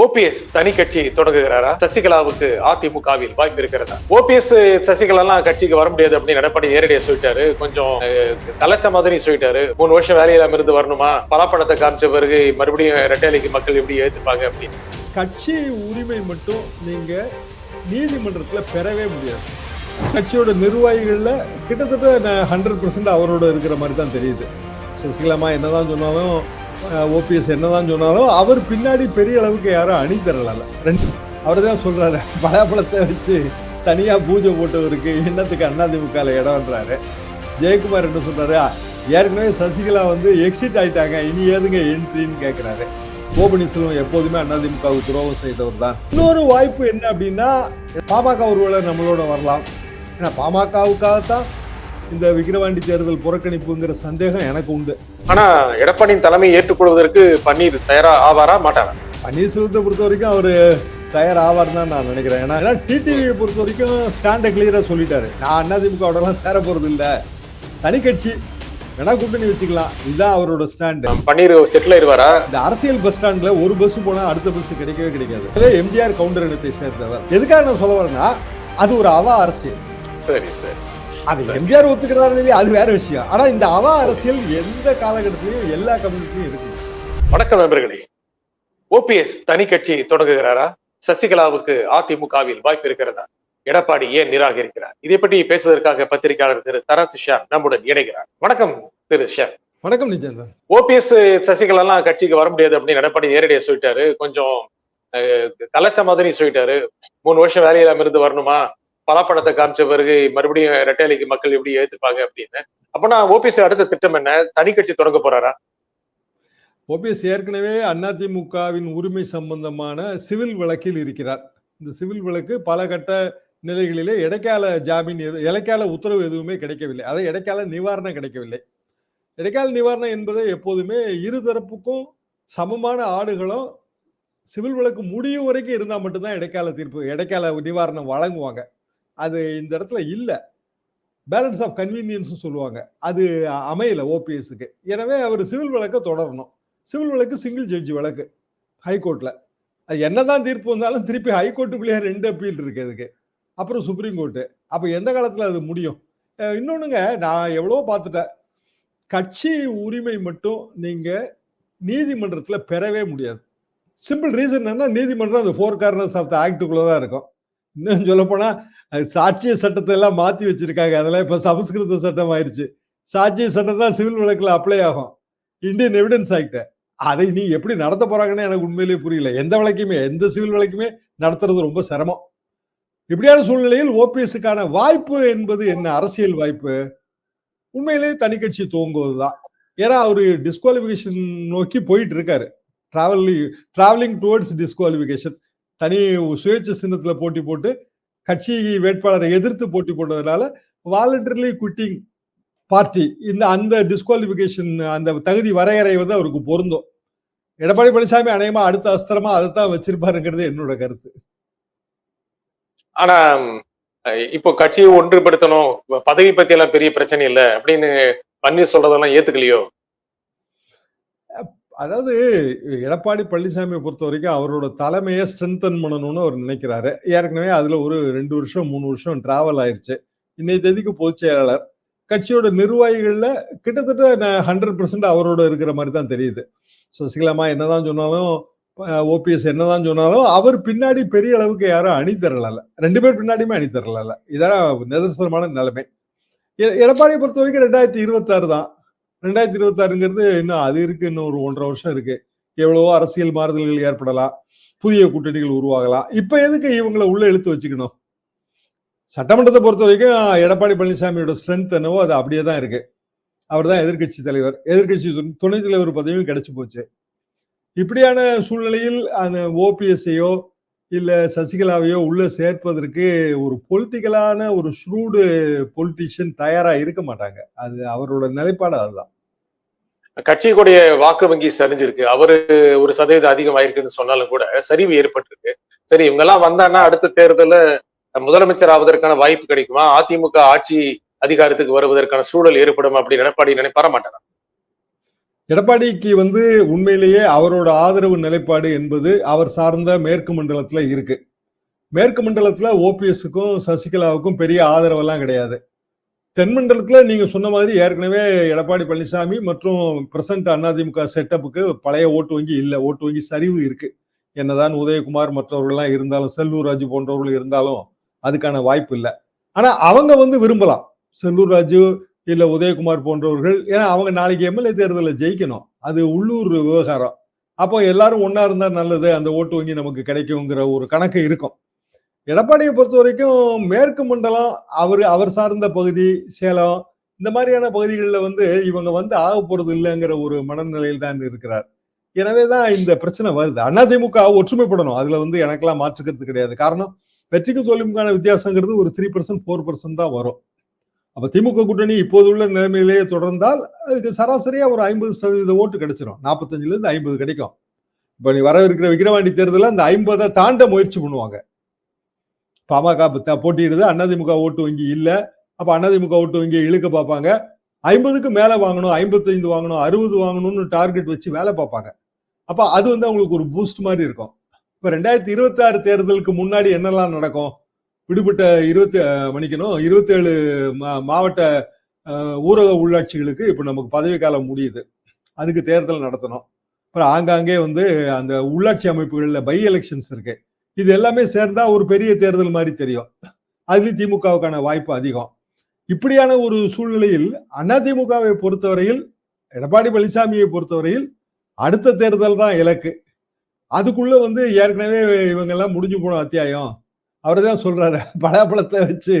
OPS தனி கட்சி தொடங்குகிறாரா? சசிகலாவுக்கு அதிமுகவில் வாய்ப்பு இருக்கிறதா? ஓபிஎஸ் சசிகலா எல்லாம் கட்சிக்கு வர முடியாது அப்படின்னு எடப்பாடி நேரடியா சொல்லிட்டாரு. கொஞ்சம் தலைச்ச மாதிரி சொல்லிட்டாரு. மூணு வருஷம் வேலையில இருந்து வரணுமா? பலாப்பழத்தை காமிச்ச பிறகு மறுபடியும் ரெட்டைலைக்கு மக்கள் எப்படி ஏத்துப்பாங்க அப்படின்னு. கட்சி உரிமை மட்டும் நீங்க நீதிமன்றத்துல பெறவே முடியாது. கட்சியோட நிர்வாகிகள்ல கிட்டத்தட்ட ஹண்ட்ரட் பர்சன்ட் அவரோட இருக்கிற மாதிரி தான் தெரியுது. சசிகலாமா என்னதான் சொன்னாலும் ஓபிஎஸ் என்னதான் சொன்னாலும் அவர் பின்னாடி பெரிய அளவுக்கு யாரும் அணி தரல ரெண்டு அவர் தான் சொல்கிறாரு பலாப்பழத்தை வச்சு தனியாக பூஜை போட்டவருக்கு என்னத்துக்கு அதிமுகல இடம்ன்றாரு. ஜெயக்குமார் என்ன சொல்கிறாரு ஏற்கனவே சசிகலா வந்து எக்ஸிட் ஆயிட்டாங்க இனி ஏதுங்க என்ட்ரின்னு கேட்குறாரு ஓ பன்னீர்செல்வம் எப்போதுமே அதிமுகவுக்கு துரோகம் செய்தவர் தான். இன்னொரு வாய்ப்பு என்ன அப்படின்னா பாமக ஒருவேளை நம்மளோட வரலாம். ஏன்னா பாமகவுக்காகத்தான் இந்த விக்கிரவாண்டி தேர்தல் புறக்கணிப்புங்கிற சந்தேகம் எனக்கு உண்டு. ஆனா எடப்பாடியின் தலைமை ஏற்றுக்கொள்வதற்கு பன்னீர் தயாரா ஆவாரா மாட்டாரா? பன்னீர்செல்வத்தை பொறுத்த வரைக்கும் அவர் தயார் ஆவார்னு தான் நான் நினைக்கிறேன். ஏன்னா டிடிவியை பொறுத்த வரைக்கும் ஸ்டாண்டை கிளியராக சொல்லிட்டாரு. நான் அதிமுகவோடலாம் சேர போறது இல்ல. தனி கட்சி வேணா கூட்டணி வச்சுக்கலாம். இதுதான் அவரோட ஸ்டாண்டு பன்னீர் செட்டில் ஆயிருவாரா இந்த அரசியல் பஸ் ஸ்டாண்ட்ல ஒரு பஸ் போனா அடுத்த பஸ் கிடைக்கவே கிடைக்காது. எம்ஜிஆர் கவுண்டர் இனத்தை சேர்ந்தவர். எதுக்காக நான் சொல்ல வரேன்னா அது ஒரு அவா அரசியல். சரி சரி. அது எம்ஜிஆர் ஒத்துக்கிறாரு அது வேற விஷயம். ஆனா இந்த அவா அரசியல் எந்த காலகட்டத்திலையும் எல்லா கம்யூனிட்டிலையும் இருக்கு. வணக்கம் நண்பர்களே. ஓபிஎஸ் தனி கட்சி தொடங்குகிறாரா? சசிகலாவுக்கு அதிமுகவில் வாய்ப்பு இருக்கிறதா? எடப்பாடி ஏன் நிராகரிக்கிறார்? இதை பற்றி பேசுவதற்காக பத்திரிகையாளர் திரு தராசு ஷா நம்முடன் இணைகிறார். வணக்கம் திரு ஷா வணக்கம் நிஜந்தன் ஓபிஎஸ் சசிகலா எல்லாம் கட்சிக்கு வர முடியாது அப்படின்னு எடப்பாடி நேரடியா சொல்லிட்டாரு. கொஞ்சம் கலைச்ச மாதிரி சொல்லிட்டாரு. மூணு வருஷம் வேலையில இருந்து வரணுமா? பலாப்பழத்தை காமிச்ச பிறகு மறுபடியும் ரெட்டைலைக்கு மக்கள் எப்படி ஏத்துப்பாங்க அப்படின்னு. அப்பனா ஓபிஎஸ் அடுத்த திட்டம் என்ன? தனி கட்சி தொடங்க போறாரா? ஓபிஎஸ் ஏற்கனவே அதிமுகவின் உரிமை சம்பந்தமான சிவில் வழக்கில் இருக்கிறார். இந்த சிவில் வழக்கு பல கட்ட நிலைகளிலே இடைக்கால ஜாமீன் எது இடைக்கால உத்தரவு எதுவுமே கிடைக்கவில்லை. அதை இடைக்கால நிவாரணம் கிடைக்கவில்லை. இடைக்கால நிவாரணம் என்பதை எப்போதுமே இரு தரப்புக்கும் சமமான ஆடுகளும் சிவில் வழக்கு முடியும் வரைக்கும் இருந்தால் மட்டும்தான் இடைக்கால தீர்ப்பு இடைக்கால நிவாரணம் வழங்குவாங்க. அது இந்த இடத்துல இல்லை. பேலன்ஸ் ஆஃப் கன்வீனியன்ஸ் சொல்லுவாங்க. அது அமையல ஓபிஎஸ்க்கு எனவே அவர் சிவில் வழக்கை தொடரணும். சிவில் வழக்கு சிங்கிள் ஜட்ஜி வழக்கு ஹைகோர்ட்டில் அது என்னதான் தீர்ப்பு வந்தாலும் திருப்பி ஹைகோர்ட்டுக்குள்ளேயே ரெண்டு அப்பீல் இருக்கு அதுக்கு. அப்புறம் சுப்ரீம் கோர்ட்டு அப்போ எந்த காலத்தில் அது முடியும்? இன்னொன்றுங்க நான் எவ்வளோ பார்த்துட்டேன். கட்சி உரிமை மட்டும் நீங்கள் நீதிமன்றத்தில் பெறவே முடியாது. சிம்பிள் ரீசன் என்ன நீதிமன்றம் அந்த ஃபோர் கார்னர்ஸ் ஆஃப் த ஆக்டுக்குள்ளே தான் இருக்கும். இன்னும் சொல்லப்போனால் சாட்சிய சட்டத்தை எல்லாம் மாற்றி வச்சிருக்காங்க. அதெல்லாம் இப்போ சமஸ்கிருத சட்டம் ஆயிடுச்சு சாட்சிய சட்டம் தான் சிவில் வழக்கில் அப்ளை ஆகும். இந்தியன் எவிடன்ஸ் ஆக்டை அதை நீ எப்படி நடத்த போறாங்கன்னு எனக்கு உண்மையிலேயே புரியல. எந்த வழக்குமே எந்த சிவில் வழக்குமே நடத்துறது ரொம்ப சிரமம். இப்படியான சூழ்நிலையில் ஓபிஎஸ்க்கான வாய்ப்பு என்பது என்ன? அரசியல் வாய்ப்பு. உண்மையிலேயே தனி கட்சி துவங்குவதுதான் ஏன்னா அவர் டிஸ்குவாலிஃபிகேஷன் நோக்கி போயிட்டு இருக்காரு. டிராவல் டிராவலிங் டுவர்ட்ஸ் டிஸ்குவாலிஃபிகேஷன் தனி சுயேட்சை சின்னத்தில் போட்டி போட்டு கட்சி வேட்பாளரை எதிர்த்து போட்டி போட்டதுனால வாலண்டர்லி குட்டிங் பார்ட்டி இந்த அந்த டிஸ்குவாலிபிகேஷன் அந்த தகுதி வரையறை வந்து அவருக்கு பொருந்தும். எடப்பாடி பழனிசாமி அநேகமா அடுத்த அஸ்திரமா அதைத்தான் வச்சிருப்பாருங்கிறது என்னோட கருத்து. ஆனா இப்போ கட்சியை ஒன்றுபடுத்தணும் பதவி பத்தி எல்லாம் பெரிய பிரச்சனை இல்லை அப்படின்னு பன்னீர் சொல்றதெல்லாம் ஏத்துக்கலையோ? அதாவது எடப்பாடி பழனிசாமியை பொறுத்த வரைக்கும் அவரோட தலைமையை ஸ்ட்ரென்தன் பண்ணணும்னு அவர் நினைக்கிறாரு. ஏற்கனவே அதுல ஒரு ரெண்டு வருஷம் மூணு வருஷம் டிராவல் ஆயிருச்சு. இன்னைய தேதிக்கு பொதுச் செயலாளர். கட்சியோட நிர்வாகிகள்ல கிட்டத்தட்ட ஹண்ட்ரட் பர்சன்ட் அவரோட இருக்கிற மாதிரி தான் தெரியுது. சசிகலாமா என்னதான் சொன்னாலும் ஓபிஎஸ் என்னதான் சொன்னாலும் அவர் பின்னாடி பெரிய அளவுக்கு யாரும் அணி தரல ரெண்டு பேர் பின்னாடியுமே அணி தரல இதான் நிதர்சனமான நிலைமை. எ- எடப்பாடியை பொறுத்த வரைக்கும் ரெண்டாயிரத்தி இருபத்தாறு தான். ரெண்டாயிரத்தி இருபத்தாறுங்கிறது இன்னும் அது இருக்கு இன்னும் ஒரு ஒன்றரை வருஷம் இருக்கு. எவ்வளவோ அரசியல் மாறுதல்கள் ஏற்படலாம் புதிய கூட்டணிகள் உருவாகலாம். இப்ப எதுக்கு இவங்களை உள்ள இழுத்து வச்சுக்கணும்? சட்டமன்றத்தை பொறுத்த வரைக்கும் எடப்பாடி பழனிசாமியோட ஸ்ட்ரென்த் என்னவோ அது அப்படியே தான் இருக்கு. அவர் தான் எதிர்கட்சி தலைவர். எதிர்கட்சி துணை- துணைத் தலைவர் பதவியும் கிடைச்சு போச்சு. இப்படியான சூழ்நிலையில் அந்த ஓபிஎஸ்ஐயோ இல்லை சசிகலாவையோ உள்ள சேர்ப்பதற்கு ஒரு பொலிட்டிக்கலான ஒரு ஷ்ரூடு பொலிட்டிஷியன் தயாராக இருக்க மாட்டாங்க. அது அவரோட நிலைப்பாடு அதுதான். கட்சிக்குடைய வாக்கு வங்கி சரிஞ்சிருக்கு. அவரு ஒரு சதவீதம் அதிகமாயிருக்குன்னு சொன்னாலும் கூட சரிவு ஏற்பட்டிருக்கு. சரி இவங்க எல்லாம் வந்தான்னா அடுத்த தேர்தல முதலமைச்சர் ஆவதற்கான வாய்ப்பு கிடைக்குமா? அதிமுக ஆட்சி அதிகாரத்துக்கு வருவதற்கான சூழல் ஏற்படும் அப்படின்னு எடப்பாடி நினைப்பார மாட்டாரா? எடப்பாடிக்கு வந்து உண்மையிலேயே அவரோட ஆதரவு நிலைப்பாடு என்பது அவர் சார்ந்த மேற்கு மண்டலத்துல இருக்கு. மேற்கு மண்டலத்துல ஓபிஎஸ்க்கும் சசிகலாவுக்கும் பெரிய ஆதரவெல்லாம் கிடையாது. தென்மண்டலத்தில் நீங்கள் சொன்ன மாதிரி ஏற்கனவே எடப்பாடி பழனிசாமி மற்றும் பிரசன்ட் அதிமுக செட்டப்புக்கு பழைய ஓட்டு வங்கி இல்லை. ஓட்டு வங்கி சரிவு இருக்கு. என்னதான் உதயகுமார் மற்றவர்கள்லாம் இருந்தாலும் செல்லூர் ராஜு போன்றவர்கள் இருந்தாலும் அதுக்கான வாய்ப்பு இல்லை. ஆனால் அவங்க வந்து விரும்பலாம். செல்லூர் ராஜு இல்லை உதயகுமார் போன்றவர்கள். ஏன்னா அவங்க நாளைக்கு எம்எல்ஏ தேர்தலில் ஜெயிக்கணும். அது உள்ளூர் விவகாரம். அப்போ எல்லாரும் ஒன்றா இருந்தால் நல்லது. அந்த ஓட்டு வங்கி நமக்கு கிடைக்குங்கிற ஒரு கணக்கு இருக்கும். எடப்பாடியை பொறுத்த வரைக்கும் மேற்கு மண்டலம் அவர் அவர் சார்ந்த பகுதி சேலம் இந்த மாதிரியான பகுதிகளில் வந்து இவங்க வந்து ஆக போறது இல்லைங்கிற ஒரு மனநிலையில் தான் இருக்கிறார். எனவே தான் இந்த பிரச்சனை வருது. அதிமுக ஒற்றுமைப்படணும். அதுல வந்து எனக்கெல்லாம் மாற்றுக்கிறது கிடையாது. காரணம் வெற்றிக்கு தோல்விக்கான வித்தியாசங்கிறது ஒரு த்ரீ பர்சன்ட் ஃபோர் பர்சன்ட் தான் வரும். அப்ப திமுக கூட்டணி இப்போது உள்ள நிலைமையிலேயே தொடர்ந்தால் அதுக்கு சராசரியா ஒரு ஐம்பது சதவீத ஓட்டு கிடைச்சிரும். நாற்பத்தஞ்சுல இருந்து ஐம்பது கிடைக்கும். இப்ப நீ வரவிருக்கிற விக்கிரவாண்டி தேர்தலில் அந்த ஐம்பதை தாண்ட முயற்சி பண்ணுவாங்க. பாமக போட்டியிடுது. அதிமுக ஓட்டு வங்கி இல்லை. அப்ப அதிமுக ஓட்டு வங்கி இழுக்க பார்ப்பாங்க. ஐம்பதுக்கு மேல வாங்கணும் ஐம்பத்தைந்து வாங்கணும் அறுபது வாங்கணும்னு டார்கெட் வச்சு வேலை பார்ப்பாங்க. அப்ப அது வந்து அவங்களுக்கு ஒரு பூஸ்ட் மாதிரி இருக்கும். இப்ப ரெண்டாயிரத்தி இருபத்தி ஆறு தேர்தலுக்கு முன்னாடி என்னெல்லாம் நடக்கும்? விடுபட்ட இருபத்தி மணிக்கணும் இருபத்தேழு மா- மாவட்ட ஊரக உள்ளாட்சிகளுக்கு இப்ப நமக்கு பதவி காலம் முடியுது. அதுக்கு தேர்தல் நடத்தணும். அப்புறம் ஆங்காங்கே வந்து அந்த உள்ளாட்சி அமைப்புகளில் பை எலெக்ஷன்ஸ் இருக்கு. இது எல்லாமே சேர்ந்தா ஒரு பெரிய தேர்தல் மாதிரி தெரியும். அதுலேயும் திமுகவுக்கான வாய்ப்பு அதிகம். இப்படியான ஒரு சூழ்நிலையில் அதிமுகவை பொறுத்தவரையில் எடப்பாடி பழனிசாமியை பொறுத்தவரையில் அடுத்த தேர்தல் தான் இலக்கு. அதுக்குள்ள வந்து ஏற்கனவே இவங்கெல்லாம் முடிஞ்சு போன அத்தியாயம். அவர் தான் சொல்றாரு பலாப்பழத்தை வச்சு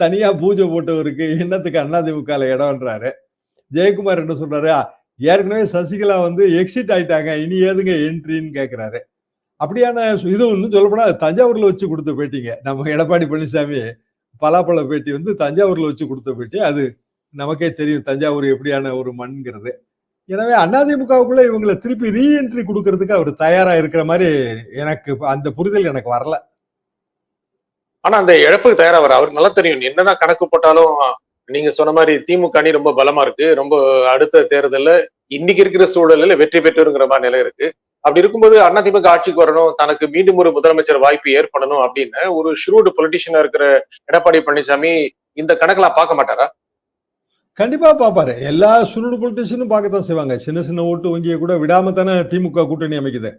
தனியா பூஜை போட்டவருக்கு என்னத்துக்கு அதிமுக இடம்ன்றாரு. ஜெயக்குமார் என்ன சொல்றாரு ஏற்கனவே சசிகலா வந்து எக்ஸிட் ஆயிட்டாங்க இனி ஏதுங்க என்ட்ரின்னு கேட்கிறாரு அப்படியான சு- இது ஒன்றும் சொல்லப்போனா தஞ்சாவூர்ல வச்சு கொடுத்த பேட்டிங்க. நம்ம எடப்பாடி பழனிசாமி பலாப்பழ பேட்டி வந்து தஞ்சாவூர்ல வச்சு கொடுத்த பேட்டி. அது நமக்கே தெரியும் தஞ்சாவூர் எப்படியான ஒரு மண்ங்கிறது. எனவே அதிமுகவுக்குள்ள இவங்களை திருப்பி ரீஎன்ட்ரி கொடுக்கறதுக்கு அவர் தயாரா இருக்கிற மாதிரி எனக்கு அந்த புரிதல் எனக்கு வரல. ஆனா அந்த இழப்புக்கு தயாரா வர அவருக்கு நல்லா தெரியும். என்னதான் கணக்கு போட்டாலும் நீங்க சொன்ன மாதிரி திமுக அணி ரொம்ப பலமா இருக்கு. ரொம்ப அடுத்த தேர்தல்ல இன்னைக்கு இருக்கிற சூழல்ல வெற்றி பெற்றுங்கிற மாதிரி நிலை இருக்கு. அப்படி இருக்கும்போது அதிமுக ஆட்சிக்கு வரணும் தனக்கு மீண்டும் ஒரு முதலமைச்சர் வாய்ப்பு ஏற்படணும் அப்படின்னு ஒரு ஷ்ரூடு பொலிட்டிஷியனா இருக்கிற எடப்பாடி பழனிசாமி இந்த கணக்கெல்லாம் பார்க்க மாட்டாரா? கண்டிப்பா பாப்பாரு எல்லா சுருடு பொலிட்டிஷியனும் பார்க்கத்தான் செய்வாங்க. சின்ன சின்ன ஓட்டு வங்கியை கூட விடாம தானே திமுக கூட்டணி அமைக்குது.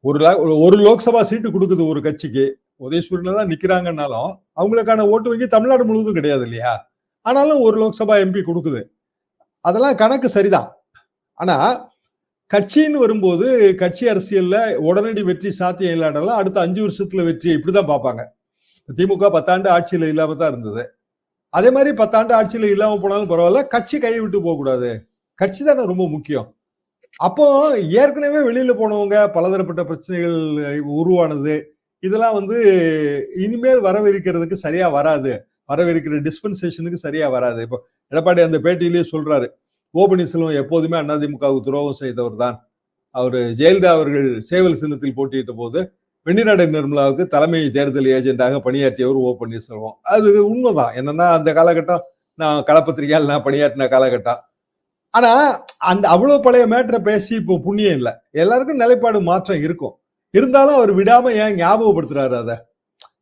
ஒரு ஒரு- ஒரு லோக்சபா சீட்டு கொடுக்குது ஒரு கட்சிக்கு. உதயசூரியன் தான் நிக்கிறாங்கன்னாலும் அவங்களுக்கான ஓட்டு வங்கி தமிழ்நாடு முழுவதும் கிடையாது இல்லையா? ஆனாலும் ஒரு லோக்சபா எம்பி கொடுக்குது. அதெல்லாம் கணக்கு சரிதான். ஆனா கட்சின்னு வரும்போது கட்சி அரசியல்ல உடனடி வெற்றி சாத்தியம் இல்லாடலாம் அடுத்த அஞ்சு வருஷத்துல வெற்றி இப்படிதான் பார்ப்பாங்க. திமுக பத்தாண்டு ஆட்சியில இல்லாம தான் இருந்தது. அதே மாதிரி பத்தாண்டு ஆட்சியில இல்லாம போனாலும் பரவாயில்ல கட்சி கையை விட்டு போக கூடாது கட்சி தானே ரொம்ப முக்கியம். அப்போ ஏற்கனவே வெளியில போனவங்க பலதரப்பட்ட பிரச்சனைகள் உருவானது. இதெல்லாம் வந்து இனிமேல் வரவிருக்கிறதுக்கு சரியா வராது. வரவிருக்கிற டிஸ்பென்சேஷனுக்கு சரியா வராது. இப்போ எடப்பாடி அந்த பேட்டியிலேயே சொல்றாரு. ஓபனிசலும் எப்போதுமே அதிமுகவுக்கு துரோகம் செய்தவர் தான் அவர் ஜெயலலிதா அவர்கள் சேவல் சின்னத்தில் போட்டியிட்ட போது வெண்ணிநாடு நிர்மலாவுக்கு தலைமை தேர்தல் ஏஜென்ட்டாக பணியாற்றியவர் ஓ பன்னீர்செல்வம். அது உண்மைதான். என்னன்னா அந்த காலகட்டம் நான் களப்பத்திரிகையால் நான் பணியாற்றின காலகட்டம். ஆனா அந்த அவ்வளவு பழைய மேட்டரை பேசி இப்போ புண்ணியம் இல்லை. எல்லாருக்கும் நிலைப்பாடு மாற்றம் இருக்கும். இருந்தாலும் அவர் விடாம ஏன் ஞாபகப்படுத்துறாரு அதை?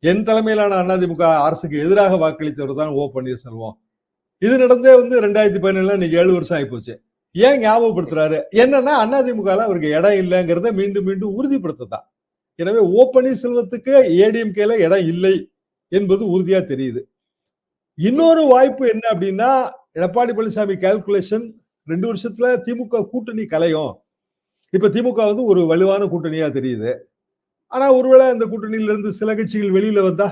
என் தலைமையிலான அதிமுக அரசுக்கு எதிராக வாக்களித்தவர் தான் ஓ பன்னீர்செல்வம். இது நடந்தே வந்து ரெண்டாயிரத்தி பதினேழுல இன்னைக்கு ஏழு வருஷம் ஆயிப்போச்சு. ஏன் ஞாபகப்படுத்துறாரு? என்னன்னா அதிமுக அவருக்கு இடம் இல்லைங்கிறத மீண்டும் மீண்டும் உறுதிப்படுத்ததான். எனவே ஓ பன்னீர்செல்வத்துக்கு ஏடிஎம்கேல இடம் இல்லை என்பது உறுதியா தெரியுது. இன்னொரு வாய்ப்பு என்ன அப்படின்னா எடப்பாடி பழனிசாமி கால்குலேஷன் ரெண்டு வருஷத்துல திமுக கூட்டணி கலையும். இப்ப திமுக வந்து ஒரு வலுவான கூட்டணியா தெரியுது. ஆனா ஒருவேளை அந்த கூட்டணியில இருந்து சில கட்சிகள் வெளியில வந்தா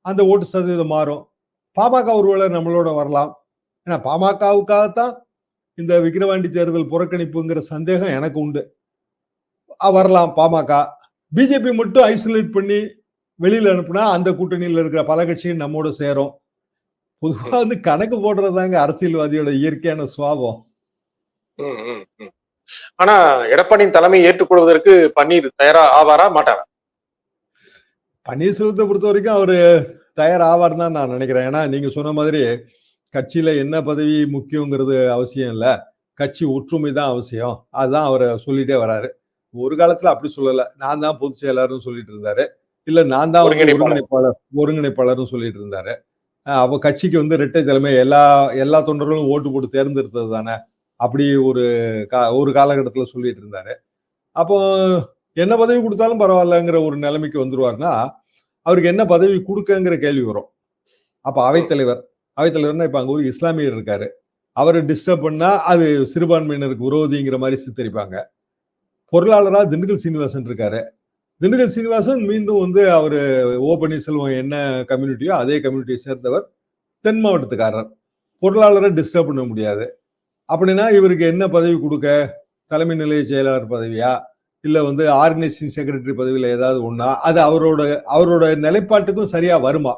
அந்த ஓட்டு சதவீதம் மாறும். பாமக ஒருவேளை நம்மளோட வரலாம். ஏன்னா பாமகவுக்காகத்தான் இந்த விக்கிரவாண்டி தேர்தல் புறக்கணிப்புங்கிற சந்தேகம் எனக்கு உண்டு. வரலாம் பாமக. பிஜேபி மட்டும் ஐசோலேட் பண்ணி வெளியில அனுப்புனா அந்த கூட்டணியில இருக்கிற பல கட்சிகள் நம்மோட சேரும். பொதுவா வந்து கணக்கு போடுறதாங்க அரசியல்வாதியோட இயற்கையான சுவாபம். ஆனா எடப்பாடியின் தலைமையை ஏற்றுக்கொள்வதற்கு பன்னீர் தயாரா ஆவாரா மாட்டாரா? பன்னீர்செல்வத்தை பொறுத்த வரைக்கும் அவரு தயார் ஆவார்னு தான் நான் நினைக்கிறேன். ஏன்னா நீங்க சொன்ன மாதிரி கட்சியில என்ன பதவி முக்கியங்கிறது அவசியம் இல்ல. கட்சி ஒற்றுமை தான் அவசியம். அதுதான் அவர் சொல்லிட்டே வராரு. ஒரு காலத்துல அப்படி சொல்லல. நான் தான் பொதுச் செயலாளர்னு சொல்லிட்டு இருந்தாரு. இல்ல நான் தான் ஒருங்கிணைப்பாளர். ஒருங்கிணைப்பாளர் ஒருங்கிணைப்பாளர்னு சொல்லிட்டு இருந்தாரு. அப்ப கட்சிக்கு வந்து இரட்டை தலைமை எல்லா எல்லா தொண்டர்களும் ஓட்டு போட்டு தேர்ந்தெடுத்தது தானே? அப்படி ஒரு கா- ஒரு காலகட்டத்துல சொல்லிட்டு இருந்தாரு. அப்போ என்ன பதவி கொடுத்தாலும் பரவாயில்லங்கிற ஒரு நிலைமைக்கு வந்துருவாருன்னா அவருக்கு என்ன பதவி கொடுக்கங்கிற கேள்வி வரும். அப்ப அவைத்தலைவர் அவைத்தலைவர்னா இப்போ அங்கே ஒரு இஸ்லாமியர் இருக்காரு. அவரை டிஸ்டர்ப் பண்ணால் அது சிறுபான்மையினருக்கு விரோதிங்கிற மாதிரி சித்தரிப்பாங்க. பொருளாளராக திண்டுக்கல் சீனிவாசன் இருக்காரு. திண்டுக்கல் சீனிவாசன் மீண்டும் வந்து அவர் ஓ பன்னீர்செல்வம் என்ன கம்யூனிட்டியோ அதே கம்யூனிட்டியை சேர்ந்தவர் தென் மாவட்டத்துக்காரர். பொருளாளரை டிஸ்டர்ப் பண்ண முடியாது. அப்படின்னா இவருக்கு என்ன பதவி கொடுக்க? தலைமை நிலைய செயலாளர் பதவியா? இல்லை வந்து ஆர்கனைசிங் செக்ரட்டரி பதவியில் ஏதாவது ஒன்றா அது அவரோட அவரோட நிலைப்பாட்டுக்கும் சரியாக வருமா?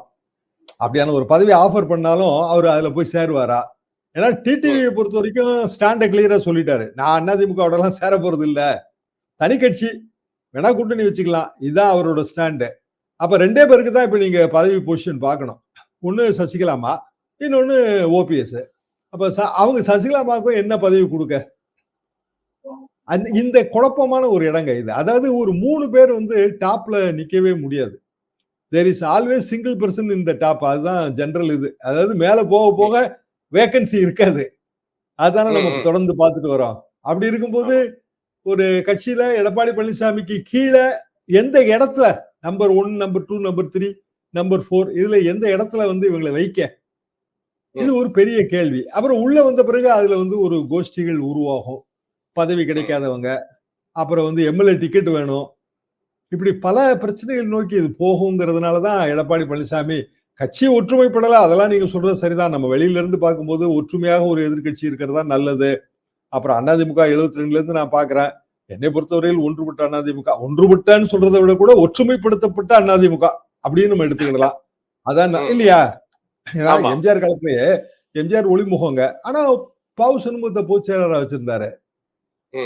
அப்படியான ஒரு பதவி ஆஃபர் பண்ணாலும் அவர் அதில் போய் சேருவாரா? ஏன்னா டிடிவியை பொறுத்த வரைக்கும் ஸ்டாண்டை கிளியரா சொல்லிட்டாரு. நான் அண்ணா எல்லாம் சேர போறது இல்ல. தனி கட்சி. வேணா கூட்டணி வச்சுக்கலாம். இதுதான் அவரோட ஸ்டாண்டு அப்ப ரெண்டே பேருக்கு தான் இப்ப நீங்க பதவி பொசிஷன் பார்க்கணும். ஒன்று சசிகலாமா? இன்னொன்னு ஓபிஎஸ் அப்ப ச- அவங்க சசிகலாமாவுக்கும் என்ன பதவி கொடுக்க? அந்த இந்த குழப்பமான ஒரு இடங்க இது. அதாவது ஒரு மூணு பேர் வந்து டாப்ல நிக்கவே முடியாது. There is always single person இந்த டாப் அதுதான் ஜெனரல் இது. அதாவது மேல போக போக வேகன்சி இருக்காது. அதானே நம்ம. தொடர்ந்து பார்த்துட்டு வரோம். அப்படி இருக்கும்போது ஒரு கட்சியில எடப்பாடி பழனிசாமிக்கு கீழே எந்த இடத்துல number one number two number three number four இதுல எந்த இடத்துல வந்து இவங்களை வைக்க? இது ஒரு பெரிய கேள்வி. அப்புறம் உள்ள வந்த பிறகு அதுல வந்து ஒரு கோஷ்டிகள் உருவாகும். பதவி கிடைக்காதவங்க. அப்புறம் வந்து எம்எல்ஏ டிக்கெட் வேணும். இப்படி பல பிரச்சனைகள் நோக்கி இது போகுங்கிறதுனாலதான் எடப்பாடி பழனிசாமி கட்சி ஒற்றுமைப்படல. அதெல்லாம் நீங்க சொல்றது சரிதான். நம்ம வெளியில இருந்து பார்க்கும்போது ஒற்றுமையாக ஒரு எதிர்க்கட்சி இருக்கிறதா நல்லது. அப்புறம் அதிமுக எழுபத்தி ரெண்டுல இருந்து நான் பாக்குறேன் என்னை பொறுத்தவரையில் ஒன்றுபட்ட அதிமுக. ஒன்றுபட்டன்னு சொல்றதை விட கூட ஒற்றுமைப்படுத்தப்பட்ட அதிமுக. அப்படின்னு நம்ம எடுத்துக்கிடலாம். அதான். இல்லையா. எம்ஜிஆர் காலத்திலேயே எம்ஜிஆர் ஒளிமுகங்க. ஆனா பாவு சண்முகத்தை பொதுச் செயலரா வச்சிருந்தாரு.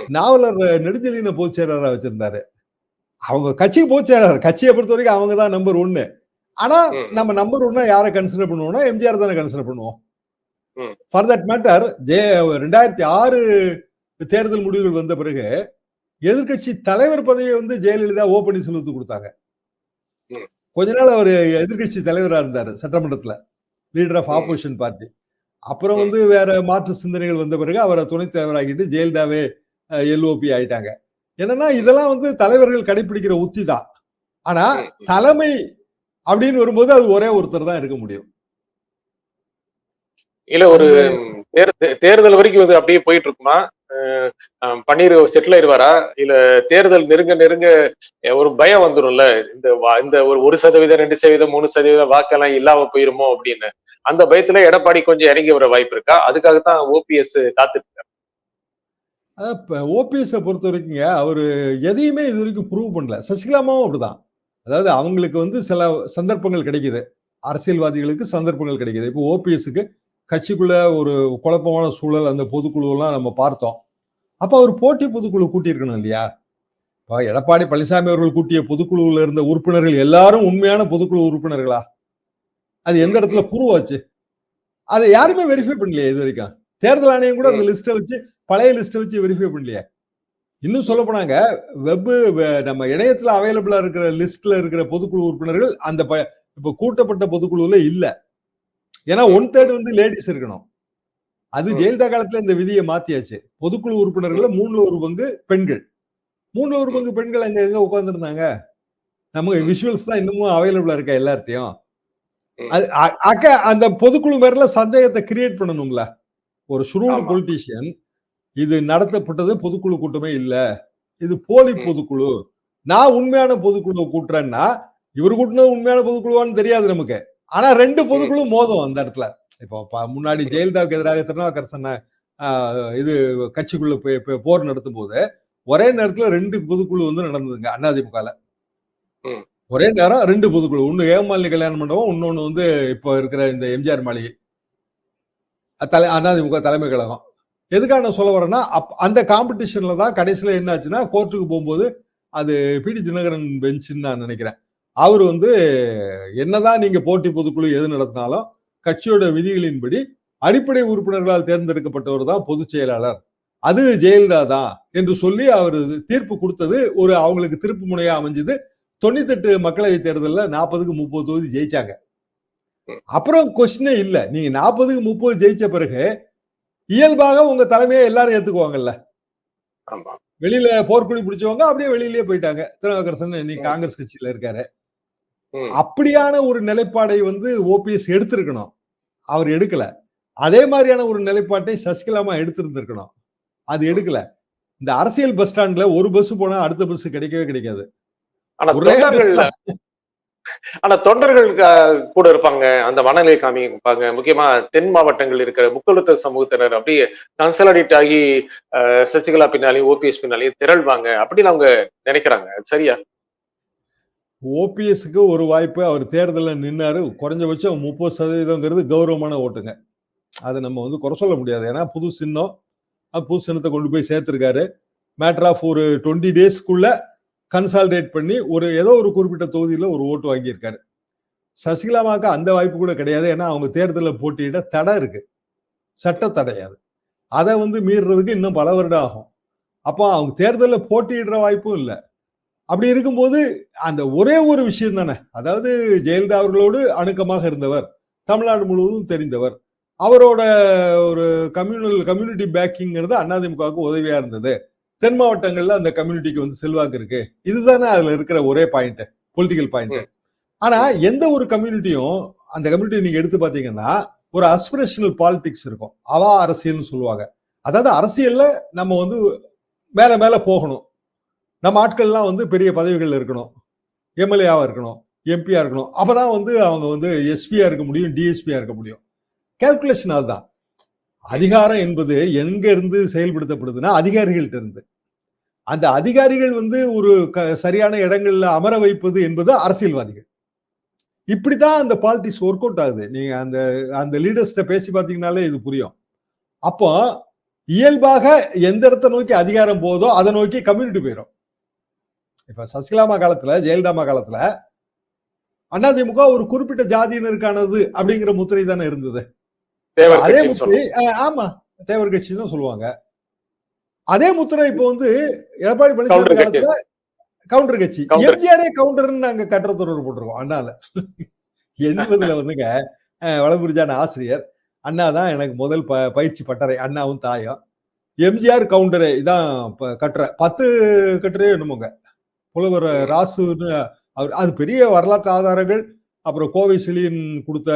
நாவலர் நெடுஞ்செழியனை பொதுச் செயலரா வச்சிருந்தாரு. அவங்க கட்சிக்கு செயலாளர் கட்சியை பொறுத்த வரைக்கும் அவங்க தான் நம்பர் ஒன்னு ஆனா. நம்ம நம்பர் ஒன்னா யாரை கன்சிடர் பண்ணுவோம்னா எம்ஜிஆர் தானே கன்சிடர் பண்ணுவோம். ஃபார் தட் மேட்டர் ஜே ரெண்டாயிரத்தி ஆறு தேர்தல் முடிவுகள் வந்த பிறகு எதிர்க்கட்சி தலைவர் பதவியை வந்து ஜெயலலிதா ஓ பன்னீர்செல்வத்துக்கு கொடுத்தாங்க. கொஞ்ச நாள் அவர் எதிர்க்கட்சி தலைவரா இருந்தாரு சட்டமன்றத்துல லீடர் ஆஃப். ஆப்போசிஷன் பார்ட்டி அப்புறம். வந்து வேற மாற்று சிந்தனைகள் வந்த பிறகு அவரை துணைத் தலைவராக்கிட்டு ஜெயலலிதாவே எல்ஓபி ஆயிட்டாங்க என்னன்னா இதெல்லாம் வந்து தலைவர்கள் கடைபிடிக்கிற உத்தி தான். ஆனா. தலைமை அப்படின்னு வரும்போது அது ஒரே ஒருத்தர் தான் இருக்க முடியும். இல்ல ஒரு தேர்- தேர்தல் வரைக்கும் இது அப்படியே போயிட்டு இருக்குமா பன்னீர் செட்டில் ஆயிடுவாரா? இல்ல தேர்தல் நெருங்க நெருங்க ஒரு பயம் வந்துரும்ல? இந்த இந்த ஒரு ஒரு சதவீதம் ரெண்டு சதவீதம் மூணு சதவீதம் வாக்கெல்லாம் இல்லாம போயிருமோ அப்படின்னு. அந்த பயத்துல எடப்பாடி கொஞ்சம் இறங்கி வர வாய்ப்பு இருக்கா? அதுக்காகத்தான் ஓபிஎஸ் காத்துட்டு இருக்காரு. ஓபிஎஸ் பொறுத்த வரைக்குங்க அவரு எதையுமே இது வரைக்கும் ப்ரூவ் பண்ணல. சசிகலாமாவும் அப்படிதான். அதாவது அவங்களுக்கு வந்து சில சந்தர்ப்பங்கள் கிடைக்குது. அரசியல்வாதிகளுக்கு சந்தர்ப்பங்கள் கிடைக்குது. இப்போ ஓபிஎஸ்க்கு கட்சிக்குள்ள ஒரு குழப்பமான சூழல் அந்த பொதுக்குழுவெல்லாம் நம்ம பார்த்தோம். அப்ப அவர் போட்டி பொதுக்குழு கூட்டியிருக்கணும் இல்லையா? இப்போ எடப்பாடி பழனிசாமி அவர்கள் கூட்டிய பொதுக்குழுவில் இருந்த உறுப்பினர்கள் எல்லாரும் உண்மையான பொதுக்குழு உறுப்பினர்களா? அது எந்த இடத்துல புருவாச்சு அதை யாருமே வெரிஃபை பண்ணலையே இது வரைக்கும். தேர்தல் ஆணையம் கூட அந்த லிஸ்ட்டை வச்சு பழைய லிஸ்ட்டை வச்சு வெரிஃபை பண்ணலையே. இன்னும் சொல்ல போனாங்க வெப் நம்ம இணையத்துல அவைலபிளா இருக்கிற லிஸ்ட்ல இருக்கிற பொதுக்குழு உறுப்பினர்கள் அந்த இப்ப கூட்டப்பட்ட பொதுக்குழுல இல்ல. ஏன்னா ஒன் தேர்ட் வந்து லேடிஸ் இருக்கணும். அது. ஜெயலலிதா காலத்துல இந்த விதியை மாத்தியாச்சு. பொதுக்குழு உறுப்பினர்கள்ல மூணுல ஒரு பங்கு பெண்கள். மூணுல ஒரு பங்கு பெண்கள் அங்க எங்க உட்கார்ந்துருந்தாங்க. நமக்கு. விஷுவல்ஸ் தான் இன்னமும் அவைலபிளா இருக்கா எல்லார்ட்டையும். அக்க அந்த பொதுக்குழு மேல சந்தேகத்தை கிரியேட் பண்ணணும்ல. ஒரு ஆமா. பொலிட்டீஷியன் இது நடத்தப்பட்டது பொதுக்குழு கூட்டமே இல்ல. இது போலி. பொதுக்குழு. நான் உண்மையான பொதுக்குழு கூட்டுறேன்னா இவர் கூட்டினது உண்மையான பொதுக்குழுவான்னு தெரியாது நமக்கு. ஆனா ரெண்டு பொதுக்குழு மோதும் அந்த இடத்துல. இப்போ முன்னாடி ஜெயலலிதாவுக்கு எதிராக திருநாவுக்கரசன் இது கட்சிக்குள்ள போர் நடத்தும் போது ஒரே நேரத்துல ரெண்டு பொதுக்குழு வந்து நடந்ததுங்க அதிமுகல. ஒரே நேரம் ரெண்டு பொதுக்குழு. ஒன்னு ஏமாலினி கல்யாண மண்டபம் இன்னொன்னு வந்து இப்போ இருக்கிற இந்த எம்ஜிஆர் மாளிகை. தலை அதிமுக தலைமை கழகம். எதுக்காக நான் சொல்ல வரேன்னா அப்- அந்த காம்படிஷன்ல தான் கடைசியில என்னாச்சுன்னா கோர்ட்டுக்கு போகும்போது அது பிடி தினகரன் பெஞ்சுன்னு நான் நினைக்கிறேன். அவர் வந்து என்னதான் நீங்க போட்டி பொதுக்குழு எது நடத்தினாலும் கட்சியோட விதிகளின்படி அடிப்படை உறுப்பினர்களால் தேர்ந்தெடுக்கப்பட்டவர் தான் பொதுச் செயலாளர். அது ஜெயலலிதா தான் என்று சொல்லி அவர் தீர்ப்பு கொடுத்தது ஒரு அவங்களுக்கு திருப்பு முனையா அமைஞ்சது. தொண்ணூத்தெட்டு மக்களவை தேர்தலில் நாற்பதுக்கு முப்பது தொகுதி ஜெயிச்சாங்க. அப்புறம் கொஸ்டினே இல்லை. நீங்க நாற்பதுக்கு முப்பது ஜெயிச்ச பிறகு இயல்பாக உங்க தலைமையை எல்லாரும் ஏத்துக்குவாங்கல்ல? வெளியில போர்க்குடி பிடிச்சவங்க அப்படியே வெளியிலேயே போயிட்டாங்க. திருநாவுக்கரசன் இன்னைக்கு. காங்கிரஸ் கட்சியில இருக்காரு. அப்படியான ஒரு நிலைப்பாடை வந்து ஓபிஎஸ் எடுத்திருக்கணும். அவர் எடுக்கல. அதே மாதிரியான ஒரு நிலைப்பாட்டை சசிகலாமா எடுத்திருந்திருக்கணும். அது எடுக்கல. இந்த அரசியல் பஸ் ஸ்டாண்ட்ல ஒரு பஸ் போனா அடுத்த பஸ் கிடைக்கவே கிடைக்காது. ஒரே. ஆனா தொண்டர்கள் கூட இருப்பாங்க அந்த மனநிலை காமிப்பாங்க. முக்கியமா தென் மாவட்டங்கள் இருக்கிற முக்கழுத்த சமூகத்தினர் அப்படியே கன்சலடேட் ஆகி அஹ், சசிகலா பின்னாலையும் ஓபிஎஸ் பின்னாலையும் திரள்வாங்க அப்படின்னு அவங்க நினைக்கிறாங்க. சரியா? ஓபிஎஸ்க்கு ஒரு வாய்ப்பு அவர் தேர்தலில் நின்னாரு குறைஞ்சபட்சம் முப்பது சதவீதங்கிறது கௌரவமான ஓட்டுங்க. அதை நம்ம வந்து குறை சொல்ல முடியாது. ஏன்னா புது சின்னம் புது சின்னத்தை கொண்டு போய் சேர்த்திருக்காரு. மேட்ரு ஆஃப் ஒரு டுவெண்ட்டி டேஸ்க்குள்ள கன்சால்டேட் பண்ணி ஒரு ஏதோ ஒரு குறிப்பிட்ட தொகுதியில் ஒரு ஓட்டு வாங்கியிருக்காரு. சசிகலாமாக்கு அந்த வாய்ப்பு கூட கிடையாது. ஏன்னா அவங்க தேர்தலில் போட்டியிட தடை இருக்கு. சட்ட தடையாது அதை. வந்து மீறுறதுக்கு இன்னும் பல வருடம் ஆகும். அப்போ அவங்க தேர்தலில் போட்டியிடுற வாய்ப்பும் இல்லை. அப்படி இருக்கும்போது அந்த ஒரே ஒரு விஷயம் தானே. அதாவது ஜெயலலிதா அவர்களோடு அணுக்கமாக இருந்தவர் தமிழ்நாடு முழுவதும் தெரிந்தவர். அவரோட ஒரு கம்யூனல் கம்யூனிட்டி பேக்கிங்கிறது அதிமுகவுக்கு உதவியா இருந்தது. தென் மாவட்டங்கள்ல அந்த கம்யூனிட்டிக்கு வந்து செல்வாக்கு இருக்கு. இதுதானே அதுல இருக்கிற ஒரே பாயிண்ட் பொலிட்டிக்கல் பாயிண்ட். ஆனா எந்த ஒரு கம்யூனிட்டியும் அந்த கம்யூனிட்டி நீங்க எடுத்து பாத்தீங்கன்னா ஒரு அஸ்பிரேஷனல் பாலிடிக்ஸ் இருக்கும். அவா அரசியல்னு சொல்லுவாங்க. அதாவது அரசியல்ல நம்ம வந்து மேல மேல போகணும். நம்ம ஆட்கள்லாம் வந்து பெரிய பதவிகள்ல இருக்கணும். எம்எல்ஏவா இருக்கணும் எம்பியா இருக்கணும். அப்பதான் வந்து அவங்க வந்து எஸ்பியா இருக்க முடியும் டிஎஸ்பியா இருக்க முடியும். கால்குலேஷன் அதுதான். அதிகாரம் என்பது எங்க இருந்து செயல்படுத்தப்படுதுன்னா அதிகாரிகள்ட்ட இருந்து. அந்த அதிகாரிகள் வந்து ஒரு க- சரியான இடங்கள்ல அமர வைப்பது என்பது அரசியல்வாதிகள். இப்படிதான் அந்த பாலிடிக்ஸ் ஒர்க் அவுட் ஆகுது. நீங்க அந்த அந்த லீடர்ஸ்ட பேசி பார்த்தீங்கன்னாலே இது புரியும். அப்போ இயல்பாக எந்த இடத்தை நோக்கி அதிகாரம் போதோ அதை நோக்கி கம்யூனிட்டி போயிடும் இப்ப சசிகலாமா காலத்துல ஜெயலலிதாமா காலத்துல அதிமுக ஒரு குறிப்பிட்ட ஜாதியினருக்கானது அப்படிங்கிற முத்திரை தானே இருந்தது. அதே முத்திரை ஆமா. தேவர் கட்சி தான் சொல்லுவாங்க. அதே முத்திரை இப்போ வந்து எடப்பாடி பழனிசாமி. காலத்துல கவுண்டர் கட்சி. எம்ஜிஆரே கவுண்டர்னு நாங்க கட்டுறத்தொடர் போட்டிருக்கோம். அண்ணால. எண்பதுல வந்துங்க. வளம்புரிஜான ஆசிரியர். அண்ணா தான் எனக்கு முதல் ப பயிற்சி பட்டறை. அண்ணாவும் தாயும். எம்ஜிஆர் கவுண்டரே இதான் கட்டுரை பத்து கட்டுரை என்னமோங்க. புலவர். ராசுன்னு அவர் அது பெரிய வரலாற்று ஆதாரங்கள். அப்புறம் கோவை சிலியன் கொடுத்த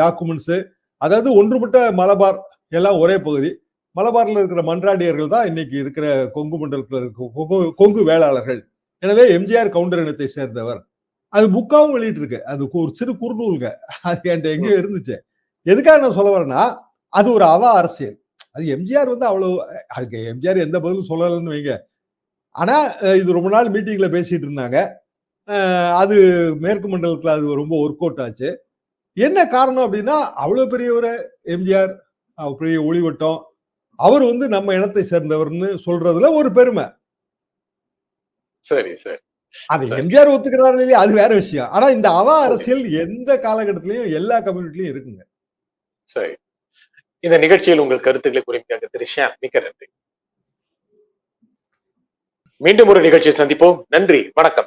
டாக்குமெண்ட்ஸ் அதாவது ஒன்றுபட்ட மலபார். எல்லாம் ஒரே பகுதி. மலபார்ல இருக்கிற மன்றாடியர்கள் தான் இன்னைக்கு இருக்கிற கொங்கு மண்டலத்தில் இருக்க கொங்கு- கொங்கு வேளாளர்கள். எனவே எம்ஜிஆர் கவுண்டர் இனத்தை சேர்ந்தவர். அது புக்காவும் வெளியிட்டு இருக்கு அது ஒரு சிறு குறுநூல்க. அது என்கிட்ட எங்கேயோ இருந்துச்சு. எதுக்காக நான் சொல்ல வரேன்னா அது ஒரு அவா அரசியல். அது எம்ஜிஆர் வந்து அவ்வளவு அதுக்கு எம்ஜிஆர் எந்த பதிலும் சொல்லலைன்னு வைங்க. ஆனா இது ரொம்ப நாள் மீட்டிங்ல பேசிட்டு இருந்தாங்க. அது மேற்கு மண்டலத்துல அது ரொம்ப ஒர்க் அவுட் ஆச்சு. என்ன காரணம் அப்படின்னா அவ்வளவு பெரிய ஒரு எம்ஜிஆர் பெரிய ஒளிவட்டம். அவர் வந்து நம்ம இனத்தை சேர்ந்தவர்னு சொல்றதுல ஒரு பெருமை. சரி சரி. அது. எம்ஜிஆர் ஒத்துக்கிறாரு இல்லையா? அது வேற விஷயம். ஆனா இந்த அவா அரசியல் எந்த காலகட்டத்திலயும் எல்லா கம்யூனிட்டிலயும் இருக்குங்க. சரி. இந்த நிகழ்ச்சியில் உங்கள் கருத்துக்களை குறிப்பாக திரு ஷியாம் மிக்க நன்றி. மீண்டும் ஒரு நிகழ்ச்சியை சந்திப்போம். நன்றி. வணக்கம்.